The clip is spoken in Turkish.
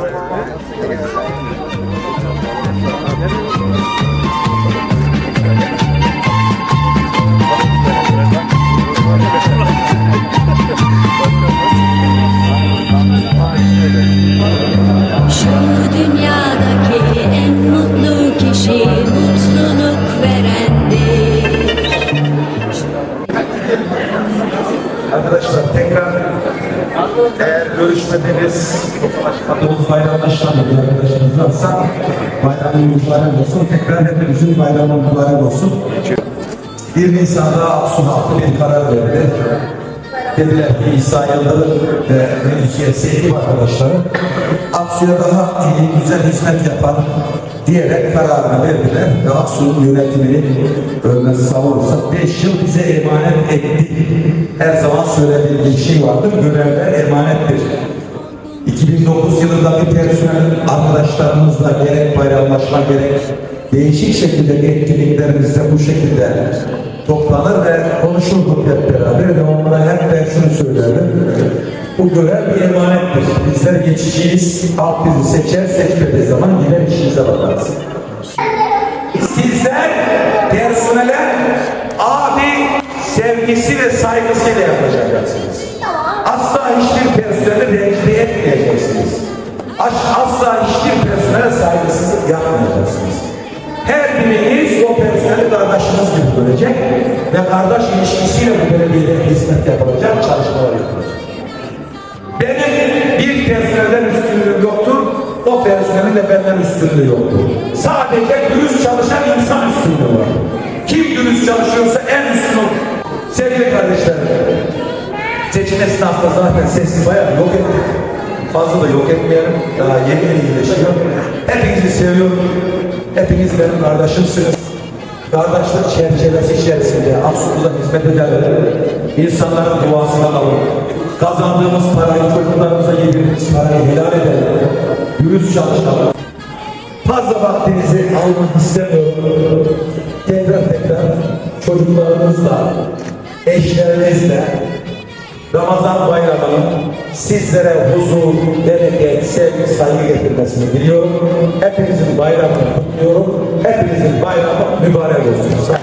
Thank you. Arkadaşlar tekrar eğer görüşmediniz, Doğuz bayramlaşmadı bir arkadaşınız varsa bayramın mübarek olsun. Tekrar hepimizin bayramı mübarek olsun. 1 Nisan'da Aksu halkı bir karar verdi. Dediler ki İsa Yıldırım ve Melisa'ya sevgili arkadaşları Aksu'ya daha iyi, güzel hizmet yapar diyerek kararını verdiler ve Aksu'nun yönetimini ölmesi savurursa 5 yıl bize emanet etti. Her zaman söylediğim bir şey vardır, görevler emanettir. 2009 yılında bir personel arkadaşlarımızla gerek bayramlaşma gerek değişik şekilde etkinliklerimizde bu şekilde toplanır ve konuşurduk hep beraber ve onlara hep ben şunu söylerdim. Bu görev bir emanettir. Bizler geçiciyiz. Halk bizi seçer, seçmediği zaman gider sevgisi ve saygısıyla yapacaksınız. Asla hiçbir personeli rencide etmeyeceksiniz. As- Asla hiçbir personele saygısızlık yapmayacaksınız. Her biriniz o personeli kardeşiniz gibi görecek ve kardeş ilişkisiyle bu belediyede hizmet yapılacak, çalışmalar yapılacak. Benim bir personelden üstünlüğüm yoktur, o personelin de benden üstünlüğü yoktur. Sadece dürüst çalışan insan üstünlüğü var. Kardeşlerim, seçim esnafında zaten sesi bayağı yok ettik. Fazla da yok etmeyelim. Daha yeni yeni iyileşiyor. Hepinizi seviyorum. Hepiniz benim kardeşimsiniz. Kardeşlik çerçevesi içerisinde Aksu'da hizmet edelim. İnsanların duasını alalım. Kazandığımız parayı çocuklarımıza yediğimiz parayı helal edelim. Dürüst çalışalım. Fazla vaktinizi almak istemiyorum. Tekrar tekrar çocuklarımızla, eşlerinizle Ramazan bayramının sizlere huzur, bereket, sevgi, saygı getirmesini diliyorum. Hepinizin bayramını kutluyorum. Hepinizin bayramı mübarek olsun.